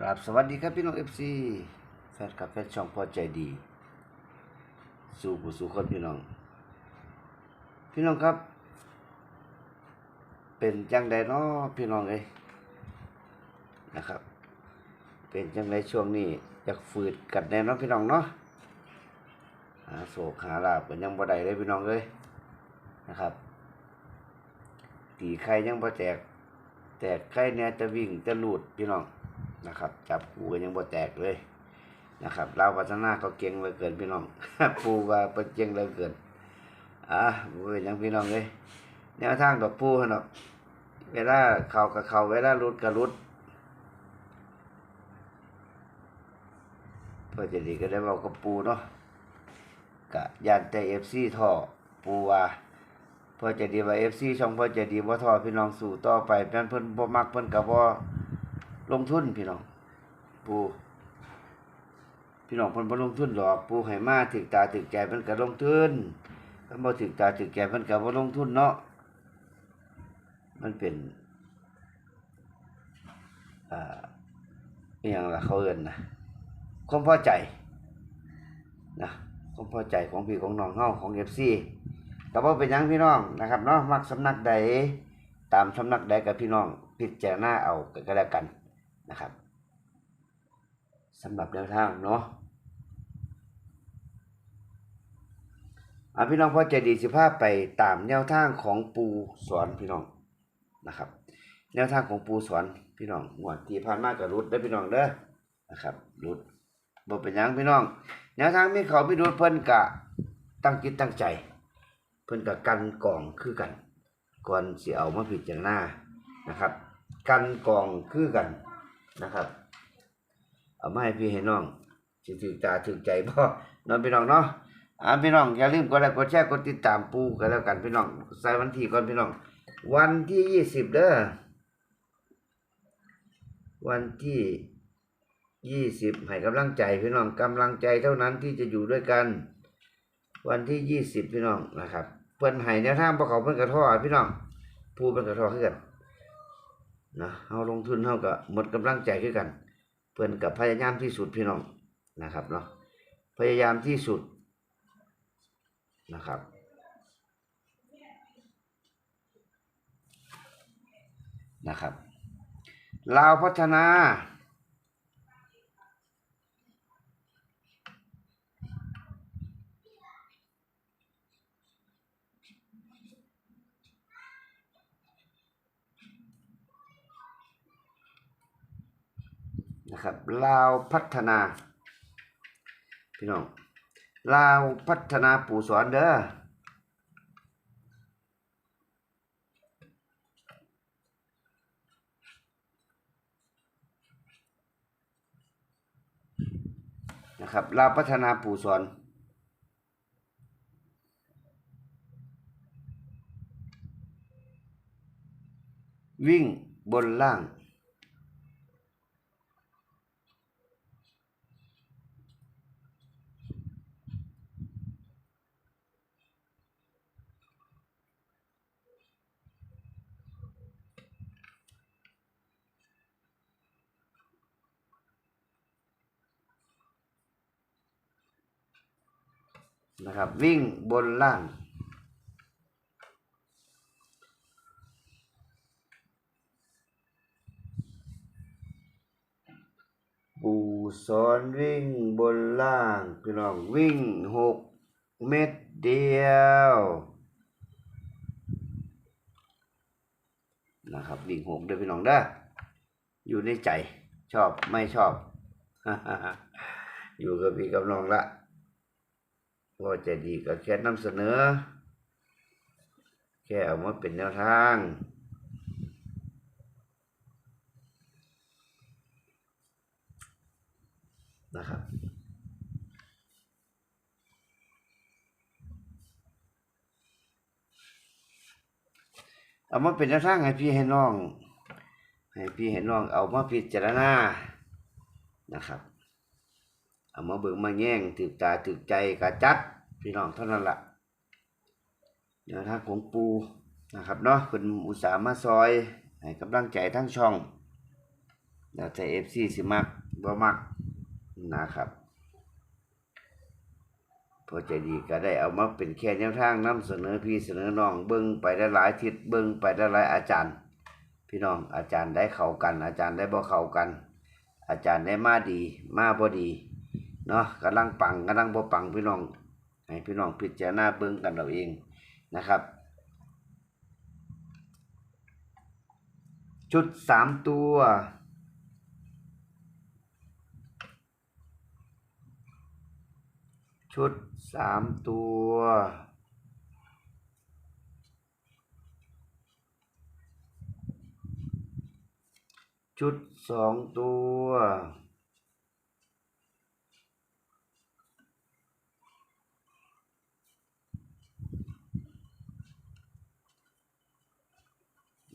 กราบสวัสดีครับพี่น้องเอฟซีแฟนคลับแฟนช่องพอใจดี สู่ผู้สู่คนพี่น้อง พี่น้องครับ เป็นจังใดเนาะพี่น้องเอ้ยนะครับ เป็นจังใดช่วงนี้อยากฝืดกัดแน่เนาะพี่น้องเนาะหาโศกหาลาบกันยังบ่ได้เลยพี่น้องเอ้ยนะครับ ตีไข่ยังบ่แตก แตกไข่เนี่ยจะวิ่งจะหลุดพี่น้อง นะครับ จับปูกันยังบ่แตกเลยนะครับเราพัฒนาเขาเก่งเหลือเกินพี่น้อง ปูว่าเป็นเก่งเหลือเกินอะบ่เป็นยังพี่น้องเลยแนวทางดอกปูเนดอกเวลาเข้ากับเข้าเวลาหลุดกับหลุดเพื่อจะดีก็ได้เว้ากับปูเนาะกะยานแต่ FC ท่อปูว่าเพื่อจะดีว่าเอฟซีช่องเพื่อจะดีว่าท่อพี่น้องสู่ต่อไปเพิ่นเพิ่นบ่มักเพิ่นก็บ่ ลงทุนพี่น้อง ปูพี่น้องเพิ่นบ่ลงทุนหรอก ปูให้มาถึกตาถึกใจเพิ่นก็ลงทุนถ้าบ่ถึกตาถึกใจเพิ่นก็บ่ลงทุนเนาะมันเป็นอ่าอหยังละเขาเอิ้นนะความพอใจนะความพอใจของพี่ของน้องเฮาของ FC ก็บ่เป็นหยังพี่น้องนะครับเนาะมักสำนักใดตามสำนักใดกับพี่น้องพิจารณาเอาก็แล้วกัน นะครับสำหรับแนวทางเนาะอะพี่น้องพอใจดีสิภาพไปตามแนวทางของปูสอนพี่น้องนะครับ แนวทางของปูสอนพี่น้องงวดที่ผ่านมาก็รุดได้พี่น้องเด้อนะครับรุดบ่เป็นยังพี่น้อง แนวทางมีเขาพี่รุดเพิ่นกะตั้งจิตตั้งใจ เพิ่นกับกันกองคือกันก่อนเสิเอามาพิจารณานะครับ กันกองคือกัน นะครับเอามาให้พี่ให้น้องสิถึกตาถึกใจบ่น้องพี่น้องเนาะอ่าพี่น้องอย่าลืมกดไลค์กดแชร์กดติดตามปูกันแล้วกันพี่น้องใส่วันที่ก่อนพี่น้อง วันที่ยี่สิบเด้อวันที่ยี่สิบให้กำลังใจพี่น้องกำลังใจเท่านั้นที่จะอยู่ด้วยกัน วันที่ยี่สิบพี่น้องนะครับเพิ่อนให้แนวทางบ่เขาเพิ่อนกระท้อพี่น้องผู้เพิ่นกระท้อคือกัน นะเฮาลงทุนเฮาก็หมดกำลังใจขึ้นกัน เพื่อนก็พยายามที่สุดพี่น้องนะครับเนาะพยายามที่สุดนะครับนะครับลาวพัฒนา นะครับลาวพัฒนา พี่น้องลาวพัฒนาปู่สอนเด้อนะครับลาวพัฒนาปู่สอนวิ่งบนล่าง นะครับ วิ่งบนล่างปูสอนวิ่งบนล่างพี่น้องวิ่งหกเม็ดเดียวนะครับวิ่งหกเด้อพี่น้องเด้ออยู่ในใจชอบไม่ชอบ อยู่กับพี่กับน้องละ ก็จะดีก็แค่นำเสนอ แค่เอามาเป็นแนวทางนะครับเอามาเป็นแนวทางให้พี่ให้น้อง ให้พี่ให้น้องเอามาพิจารณานะครับ เอามาเบิ่งมาแย่งถึกตาถึกใจกะจัดพี่น้องเท่านั้นละ่ะแนวทางของปูนะครับเนาะคุณอุตสาห์มาซอยให้กำลังใจทั้งช่องแล้วแต่ FC สิมักบ่มักนะครับพอใจดีก็ได้เอามาเป็นแค่แนวทางนำเสนอพี่เสนอน้องเบิ่งไปได้หลายทิศเบิ่งไปได้หลายอาจารย์ พี่น้องอาจารย์ได้เข้ากัน อาจารย์ได้บ่เข้ากัน อาจารย์ได้มาดี มาบ่ดี เนาะกำลังปังกำลังบ่ปังพี่น้องให้พี่น้องพิจารณาเบิ่งกันเอาเองนะครับ ชุดสามตัวชุดสามตัว ชุดสองตัว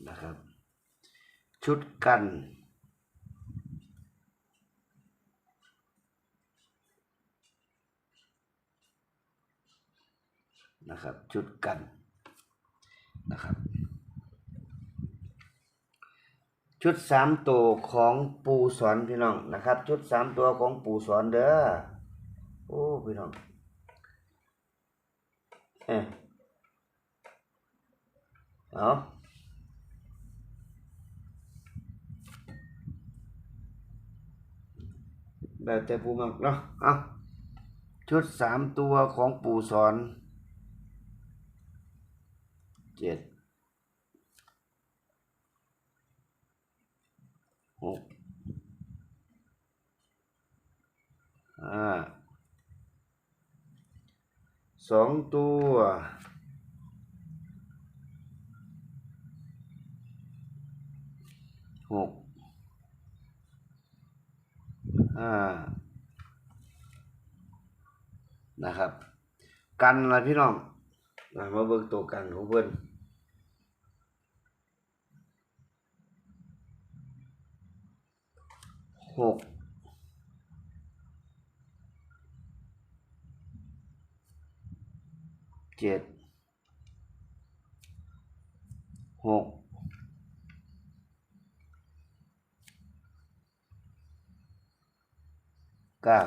นะครับ ชุดกัน นะครับ ชุดกันนะครับ ชุดสามตัวของปูสอนพี่น้องนะครับ ชุดสามตัวของปูสอนเด้อโอ้พี่น้องเอะเอา แบบแต่ปูมักเนาะเอาชุดสามตัวของปู่สอนเจ็ดหกห้าสองตัวหกานะครับ กันอะไรพี่น้องมามาเบิ่งตัวกันของเพื่อนหกเจ็ดหก เก้า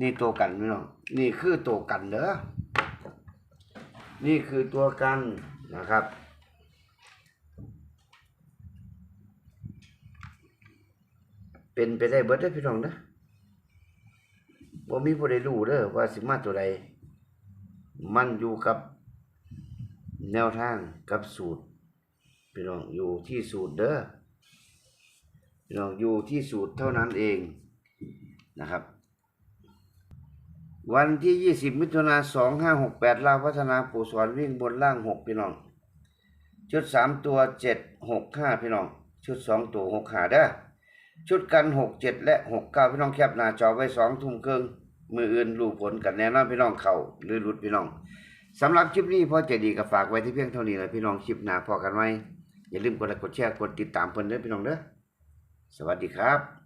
นี่ตัวกันพี่น้องนี่คือตัวกันเด้อนี่คือตัวกันนะครับเป็นไปได้เบิดเด้พี่น้องเด้อบ่มีผู้ใดรู้เด้อว่าสิมาตัวใด มันอยู่กับแนวทางกับสูตร พี่น้องอยู่ที่สูตรเด้อ พี่น้องอยู่ที่สูตรเท่านั้นเอง นะครับ วันที่ 20 มิถุนา2568ลาวพัฒนาปู่สอนวิ่งบนล่าง 6 พี่น้อง ชุด 3 ตัว 7 6 5 พี่น้อง ชุด 2 ตัว6ขาเด้อชุดกันหกเจ็ดและหกเก้าพี่น้องแคปหน้าจอไว้สองทุ่มครึ่งมืออื่นรูผลกันแน่นอนพี่น้องเขาหรือหลุดพี่น้องสำหรับคลิปนี้พ่อใจดีก็ฝากไว้ที่เพียงเท่านี้เลยพี่น้องคลิปหน้าพอกันไว้อย่าลืมกดไลค์กดแชร์กดติดตามเพิ่นเด้อพี่น้องเด้อสวัสดีครับ